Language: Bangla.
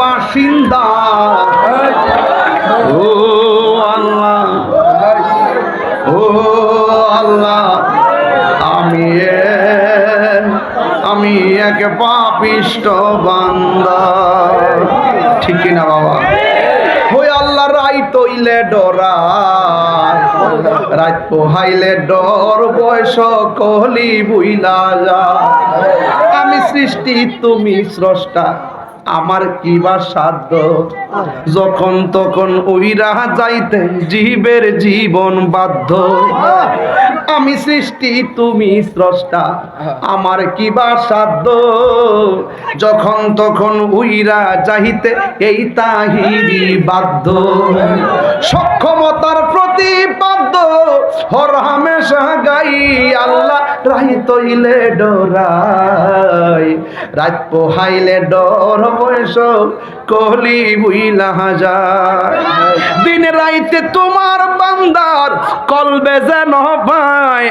বাসিন্দা। ও আল্লাহ ও আল্লাহ, আমি আমি এক পাপিষ্ট বান্দা। ঠিক কি না বাবা? ওই আল্লাহ রাই তৈলে ডরায় রাত পোহাইলে ডর, বয়স কহলি বুইলা যা। আমি সৃষ্টি, তুমি স্রষ্টা। আমার কি বা সাধ্য? যখন তখন ওইরা যাইতে জীবের জীবন বাধ্য। আমি সৃষ্টি, তুমি স্রষ্টা, আমার কি বা সাধ্য? যখন তখন উইরা যাইতে এই তাহিরি বাধ্য। সক্ষমতার প্রতিপাদ্য হর হামেশা গাই আল্লাহ রাই তৈলে ডরাই। রাত পোহাইলে ডর বয়স কলি বুইলা হাজার। দিন রাইতে তোমার বান্দার কলবে যেন পায়